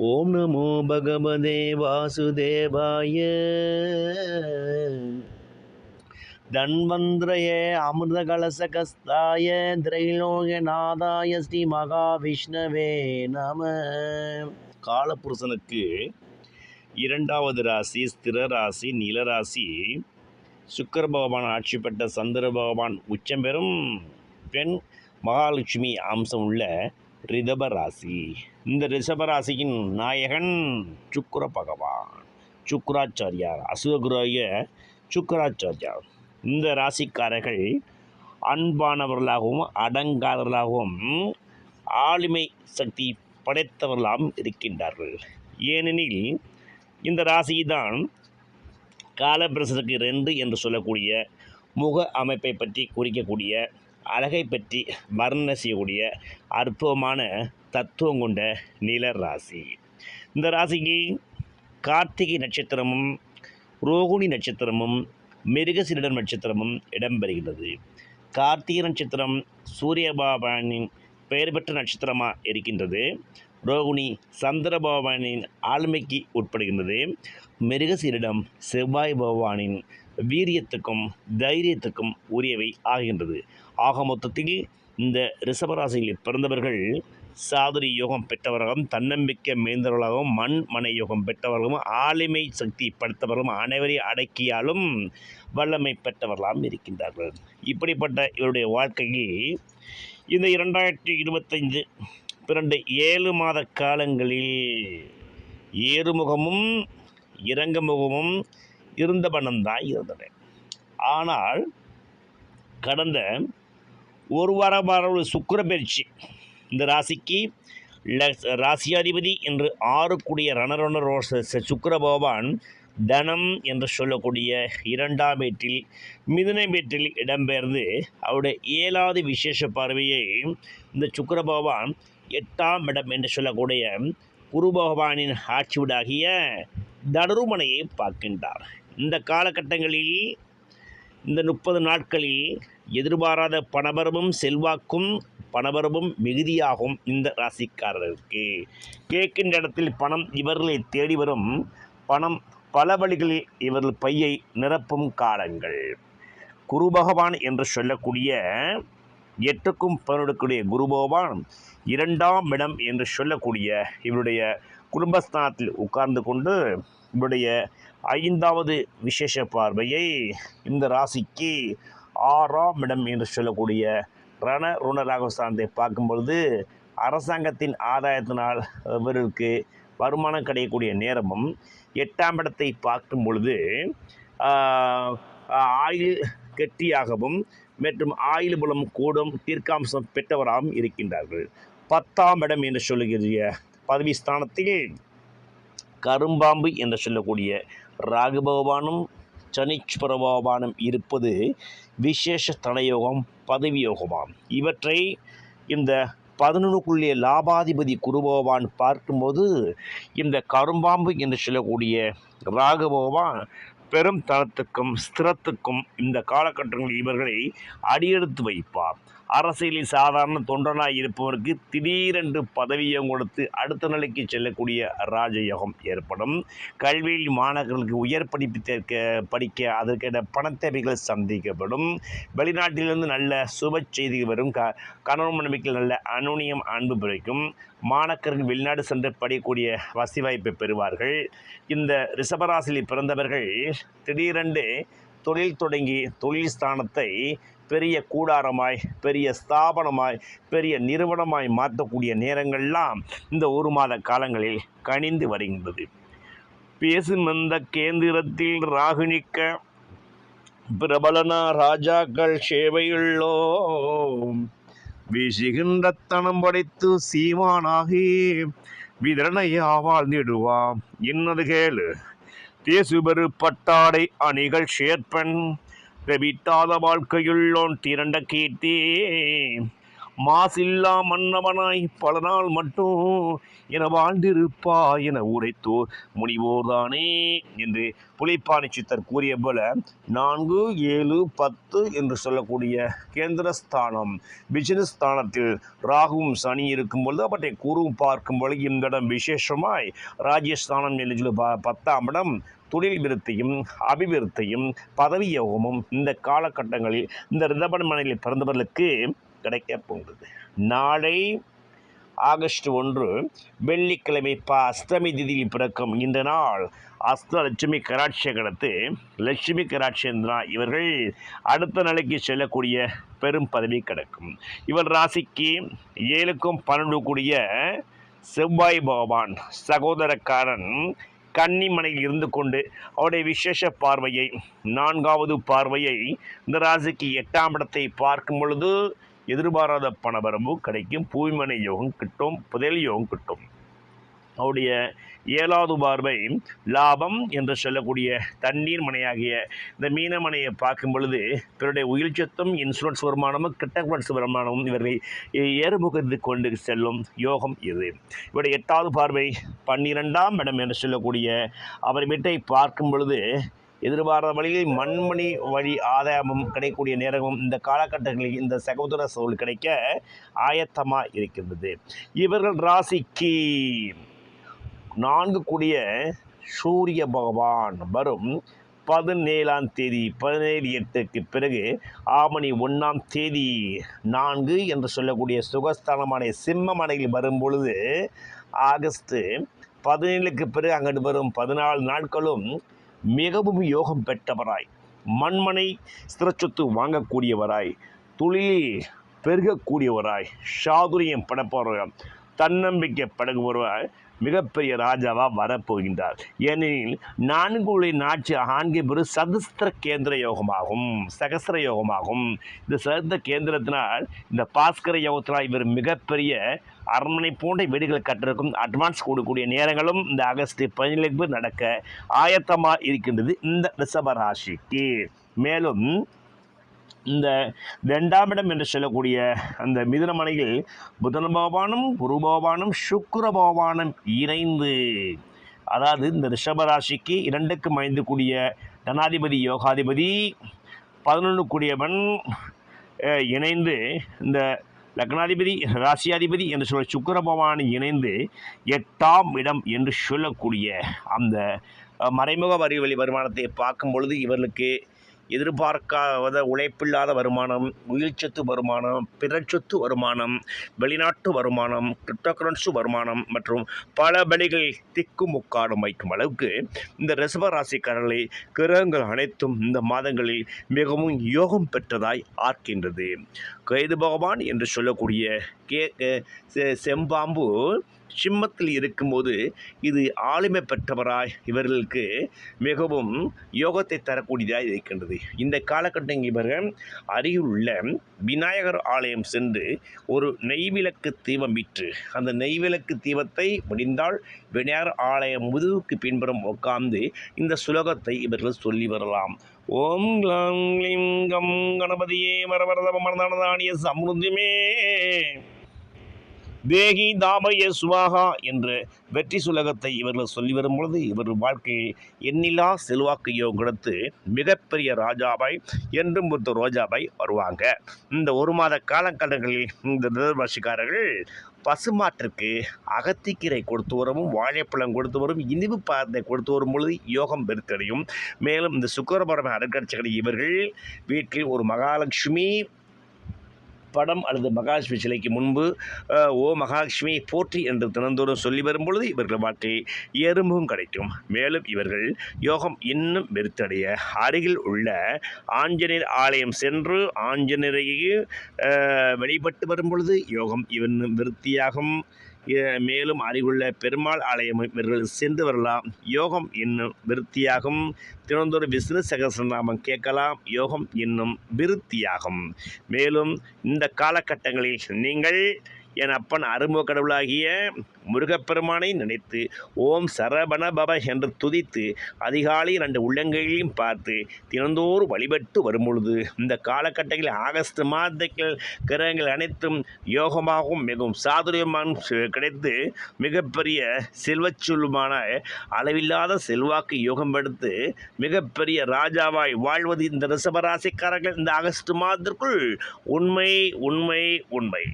ஓம் நமோ பகவதே வாசுதேவாய. தன்வந்திரய அமிர்தகலசகஸ்தாய திரைலோகநாதாய ஸ்ரீ மகாவிஷ்ணவே நம. காலபுருஷனுக்கு இரண்டாவது ராசி ஸ்திர ராசி நிலராசி சுக்கர பகவான் ஆட்சி பெற்ற சந்திர பகவான் உச்சம் பெறும். பெண் மகாலட்சுமி அம்சம் உள்ள ரிதபராசி. இந்த ரிஷபராசியின் நாயகன் சுக்கர பகவான் சுக்கராச்சாரியார் அசுரகுராய சுக்கராச்சாரியார். இந்த ராசிக்காரர்கள் அன்பானவர்களாகவும் அடங்காதவர்களாகவும் ஆளுமை சக்தி படைத்தவர்களாகவும் இருக்கின்றார்கள். ஏனெனில் இந்த ராசிதான் காலபிரசருக்கு ரெண்டு என்று சொல்லக்கூடிய முக அமைப்பை பற்றி குறிக்கக்கூடிய அழகை பற்றி வர்ணனை செய்யக்கூடிய அற்புதமான தத்துவம் கொண்ட நில ராசி. இந்த ராசிக்கு கார்த்திகை நட்சத்திரமும் ரோகிணி நட்சத்திரமும் மிருகசிரிடம் நட்சத்திரமும் இடம்பெறுகிறது கார்த்திகை நட்சத்திரம் சூரிய பகவானின் பெயர் பெற்ற நட்சத்திரமாக இருக்கின்றது. ரோகிணி சந்திர பகவானின் ஆளுமைக்கு உட்படுகின்றது. மிருகசீரிடம் செவ்வாய் பகவானின் வீரியத்துக்கும் தைரியத்துக்கும் உரியவை ஆகின்றது. ஆக மொத்தத்தில் இந்த ரிஷபராசியில் பிறந்தவர்கள் சாதுரி யோகம் பெற்றவர்களும் தன்னம்பிக்கை மேய்ந்தவர்களாகவும் மண் மனை யோகம் பெற்றவர்களும் ஆளுமை சக்தி படுத்தவர்களும் அனைவரையும் அடக்கியாலும் வல்லமை பெற்றவர்களாகவும் இருக்கின்றார்கள். இப்படிப்பட்ட இவருடைய வாழ்க்கையில் இந்த இரண்டாயிரத்தி இருபத்தைந்து பிறண்டு ஏழு மாத காலங்களில் ஏறுமுகமும் இறங்குமுகமும் இருந்த தான் இருந்தன ஆனால் கடந்த ஒரு வாரம் வாரம் சுக்கர பயிற்சி. இந்த ராசிக்கு ல- ராசியாதிபதி என்று ஆறுக்குடிய ரணரண ரோச சுக்கர பகவான் தனம் என்று சொல்லக்கூடிய இரண்டாம் வீட்டில் மிதுனை வீட்டில் இடம்பெயர்ந்து அவருடைய ஏழாவது விசேஷ பார்வையை இந்த சுக்கர பகவான் எட்டாம் இடம் என்று சொல்லக்கூடிய குரு பகவானின் ஆட்சி வீடாகிய தனுருமனையை பார்க்கின்றார். இந்த காலகட்டங்களில் இந்த முப்பது நாட்களில் எதிர்பாராத பணபரமும் செல்வாக்கும் பணபரமும் மிகுதியாகும் இந்த ராசிக்காரருக்கு கேட்கின்ற இடத்தில் பணம் இவர்களை தேடி வரும். பணம் பல வழிகளில் இவர்கள் பையை நிரப்பும் காலங்கள். குரு பகவான் என்று சொல்லக்கூடிய எட்டுக்கும் பதினொடுக்கூடிய குரு பகவான் இரண்டாம் இடம் என்று சொல்லக்கூடிய இவருடைய குடும்பஸ்தானத்தில் உட்கார்ந்து கொண்டு இவருடைய ஐந்தாவது விசேஷ பார்வையை இந்த ராசிக்கு ஆறாம் இடம் என்று சொல்லக்கூடிய ரண ருணராகஸ்தானத்தை பார்க்கும் பொழுது அரசாங்கத்தின் ஆதாயத்தினால் இவருக்கு வருமானம் கிடைக்கக்கூடிய நேரமும் எட்டாம் இடத்தை பார்க்கும் பொழுது ஆயில் ஆயுள் கெட்டியாகவும் மற்றும் ஆயுள் பலம் கூடும் தீர்க்காம்சம் பெற்றவராகவும் இருக்கின்றார்கள். பத்தாம் இடம் என்று சொல்லுகிற பதவி ஸ்தானத்தில் கரும்பாம்பு என்று சொல்லக்கூடிய ராகு பகவானும் பகவானும் இருப்பது விசேஷ தனயோகம் பதவி யோகமாம். இவற்றை இந்த பதினொன்றுக்குள்ளே லாபாதிபதி குரு பகவான் பார்க்கும்போது இந்த கரும்பாம்பு என்று சொல்லக்கூடிய ராகு பகவான் பெரும் தளத்துக்கும் ஸ்திரத்துக்கும் இந்த காலகட்டங்களில் இவர்களை அடியெடுத்து வைப்பார். அரசியலில் சாதாரண தொண்டனாக இருப்பவருக்கு திடீரென்று பதவியும் கொடுத்து அடுத்த நிலைக்கு செல்லக்கூடிய ராஜயோகம் ஏற்படும். கல்வியில் மாணவர்களுக்கு உயர் படிப்பு தேர்க்க படிக்க அதற்கான பணத்தேவைகள் சந்திக்கப்படும். வெளிநாட்டிலிருந்து நல்ல சுப செய்தி வரும். க கணவன் மனைவிக்கு நல்ல அனுனியம் அன்பு பிறக்கும். மாணக்கர்கள் வெளிநாடு சென்று படிக்கக்கூடிய வசதி வாய்ப்பை பெறுவார்கள். இந்த ரிஷபராசியில் பிறந்தவர்கள் திடீரென்று தொழில் தொடங்கி தொழில் ஸ்தானத்தை பெரிய கூடாரமாய் பெரிய ஸ்தாபனமாய் பெரிய நிறுவனமாய் மாற்றக்கூடிய நேரங்கள்லாம் இந்த ஒரு மாத காலங்களில் கனிந்து வருகின்றது. பேசும் அந்த கேந்திரத்தில் ராகுனிக்க பிரபலனா ராஜாக்கள் சேவையுள்ளோம். வீசுகின்ற தனம் படைத்து சீமானாகி விதரணையா வாழ்ந்திடுவாம் என்னது கேளு தேசுபெரு பட்டாடை அணிகள் சேர்ப்பன். ரவிட்டாத வாழ்க்கையுள்ளோன் திரண்ட கீர்த்தி. மாசில்லா மன்னவனாய் பல நாள் மட்டும் என வாழ்ந்திருப்பா என உரைத்தோர் முனிவோர்தானே என்று புலிப்பாணி சித்தர் கூறிய போல நான்கு ஏழு பத்து என்று சொல்லக்கூடிய கேந்திரஸ்தானம் பிசினஸ் ஸ்தானத்தில் ராகுவும் சனி இருக்கும் பொழுது அவற்றை கூறும் பார்க்கும் பொழுது இந்த இடம் விசேஷமாய் ராஜஸ்தானம் என்று சொல்லி ப- பத்தாம் இடம் தொழில் விருத்தியும் அபிவிருத்தியும் பதவி யோகமும் இந்த காலகட்டங்களில் இந்த ரிதபன்மனையில் பிறந்தவர்களுக்கு கிடைக்கப் போகிறது நாளை ஆகஸ்ட் ஒன்று வெள்ளிக்கிழமை ப அஷ்டமி திதியில் பிறக்கும் இந்த நாள் அஷ்டலட்சுமி கராட்சியை கடத்து லட்சுமி கராட்சியந்திரா இவர்கள் அடுத்த நிலைக்கு செல்லக்கூடிய பெரும் பதவி கிடைக்கும். இவர் ராசிக்கு ஏழுக்கும் பன்னெண்டு கூடிய செவ்வாய் பகவான் சகோதரக்காரன் கன்னிமனையில் இருந்து கொண்டு அவருடைய விசேஷ பார்வையை நான்காவது பார்வையை இந்த ராசிக்கு எட்டாம் இடத்தை பார்க்கும் பொழுது எதிர்பாராத பணவரம்பு கிடைக்கும். பூமிமனை யோகம் கிட்டும் புதையல் யோகம் கிட்டும். அவருடைய ஏழாவது பார்வை லாபம் என்று சொல்லக்கூடிய தண்ணீர் மனையாகிய இந்த மீனமனையை பார்க்கும் பொழுது இவருடைய உயிர் சொத்தும் இன்சூரன்ஸ் வருமானமும் கிட்டன்ஸ் வருமானமும் இவர்களை ஏறுமுகத்து கொண்டு செல்லும் யோகம் இது. இவருடைய எட்டாவது பார்வை பன்னிரெண்டாம் இடம் என்று சொல்லக்கூடிய அவர் வீட்டை பார்க்கும் பொழுது எதிர்பாராத வழியில் மண்மணி வழி ஆதாயமும் கிடைக்கக்கூடிய நேரமும் இந்த காலகட்டங்களில் இந்த சகோதர சோல் கிடைக்க ஆயத்தமாக இருக்கின்றது. இவர்கள் ராசிக்கு நான்கு கூடிய சூரிய பகவான் வரும். பதினேழாம் தேதி பதினேழு எட்டுக்கு பிறகு ஆவணி ஒன்றாம் தேதி நான்கு என்று சொல்லக்கூடிய சுகஸ்தானமான சிம்மமனையில் வரும் பொழுது ஆகஸ்ட் பதினேழுக்கு பிறகு அங்கிட்டு வரும். பதினாலு நாட்களும் மிகவும் யோகம் பெற்றவராய் மண்மனை ஸ்திரச்சொத்து வாங்கக்கூடியவராய் தொழிலில் பெருகக்கூடியவராய் சாதுரியம் படப்பவராய் தன்னம்பிக்கை படகுபவராய் மிகப்பெரிய ராஜாவாக வரப்போகின்றார். ஏனெனில் நான்கு நாட்சி ஆண்கை பெரு சதுஸ்திர கேந்திர யோகமாகும் சகஸ்திர யோகமாகும். இந்த சதுஸ்திர கேந்திரத்தினால் இந்த பாஸ்கர யோகத்தினால் இவர் மிகப்பெரிய அரண்மனை போன்ற வீடுகள் கட்டிருக்கும் அட்வான்ஸ் கொடுக்கக்கூடிய நேரங்களும் இந்த ஆகஸ்ட் பதினேழு நடக்க ஆயத்தமாக இருக்கின்றது இந்த ரிஷப ராசிக்கு. மேலும் இந்த ரெண்டாம் இடம் என்று சொல்லக்கூடிய அந்த மிதுனமனையில் புதன் பகவானும் குரு பகவானும் சுக்கர பகவானும் இணைந்து. அதாவது இந்த ரிஷபராசிக்கு இரண்டுக்கும் ஐந்து கூடிய தனாதிபதி யோகாதிபதி பதினொன்று கூடியவன் இணைந்து இந்த லக்னாதிபதி ராசியாதிபதி என்று சொல்ல சுக்கிர பகவான் இணைந்து எட்டாம் இடம் என்று சொல்லக்கூடிய அந்த மறைமுக வரி வழி வருமானத்தை பார்க்கும் பொழுது இவர்களுக்கு எதிர்பார்க்காத உழைப்பில்லாத வருமானம் உயிர்ச்சத்து வருமானம் பிறச்சொத்து வருமானம் வெளிநாட்டு வருமானம் கிரிப்டோகரன்சி வருமானம் மற்றும் பல வழிகள் திக்கு முக்காடும் வைக்கும் அளவுக்கு இந்த ரிஷப ராசிக்காரர்களை கிரகங்கள் அனைத்தும் இந்த மாதங்களில் மிகவும் யோகம் பெற்றதாய் ஆர்க்கின்றது. கைது பகவான் என்று சொல்லக்கூடிய கே செ- செம்பாம்பு சிம்மத்தில் இருக்கும்போது இது ஆளுமை பெற்றவராய் இவர்களுக்கு மிகவும் யோகத்தை தரக்கூடியதாக இருக்கின்றது. இந்த காலகட்டம் இவர்கள் அருகிலுள்ள விநாயகர் ஆலயம் சென்று ஒரு நெய்விளக்கு தீபம் விற்று அந்த நெய்விளக்கு தீபத்தை முடிந்தால் விநாயகர் ஆலயம் முதுகுக்கு பின்புறம் உட்கார்ந்து இந்த சுலோகத்தை இவர்கள் சொல்லி வரலாம். ஓம் க்ளாம் க்ளீம் கம் கணபதியே வரவரத மரணதானிய சம்ருத்திமே. தேகி தாமய சுவாகா என்று வெற்றி சுலகத்தை இவர்கள் சொல்லி வரும் பொழுது இவர் வாழ்க்கையில் எண்ணிலா செல்வாக்கு யோகம் கொடுத்து மிகப்பெரிய ராஜாபாய் என்றும் ஒருத்த ரோஜாபாய் வருவாங்க. இந்த ஒரு மாத காலகட்டங்களில் இந்த நிதர்வாசிக்காரர்கள் பசுமாட்டிற்கு அகத்திக்கீரை கொடுத்து வரவும் வாழைப்பழம் கொடுத்து வரும் இனிவு பாதத்தை கொடுத்து வரும் பொழுது யோகம் பெருத்தடையும் மேலும் இந்த சுக்கரபரம அருட்காட்சிகளை இவர்கள் வீட்டில் ஒரு மகாலட்சுமி படம் அல்லது மகாலட்சுமி சிலைக்கு முன்பு ஓ மகாலட்சுமி போற்றி என்று தினந்தோறும் சொல்லி வரும்பொழுது இவர்கள் வாழ்க்கை எறும்பும் கிடைக்கும். மேலும் இவர்கள் யோகம் இன்னும் வெறுத்தடைய அருகில் உள்ள ஆஞ்சநேயர் ஆலயம் சென்று ஆஞ்சநேயரையே வழிபட்டு வரும்பொழுது யோகம் இன்னும் விருத்தியாகும். மேலும் அருகுள்ள பெருமாள் ஆலயம் இவர்கள் சென்று வரலாம். யோகம் இன்னும் விருத்தியாகும். தினந்தோறும் விஷ்ணு சகசரநாமம் கேட்கலாம். யோகம் என்னும் விருத்தியாகும். மேலும் இந்த காலகட்டங்களில் நீங்கள் என் அப்பன் அருமுக கடவுளாகிய முருகப்பெருமானை நினைத்து ஓம் சரபண பவ என்று துதித்து அதிகாலை ரெண்டு உள்ளங்கைகளையும் பார்த்து தினந்தோறும் வழிபட்டு வரும் பொழுது இந்த காலகட்டங்களில் ஆகஸ்ட் மாதத்தில் கிரகங்கள் அனைத்தும் யோகமாகவும் மிகவும் சாதுரியமாகவும் கிடைத்து மிகப்பெரிய செல்வச்சொல்லுமான அளவில்லாத செல்வாக்கு யோகம் படுத்து மிகப்பெரிய ராஜாவாய் வாழ்வது இந்த ரிசபராசிக்காரர்கள் இந்த ஆகஸ்ட் மாதத்திற்குள் உண்மை உண்மை உண்மை.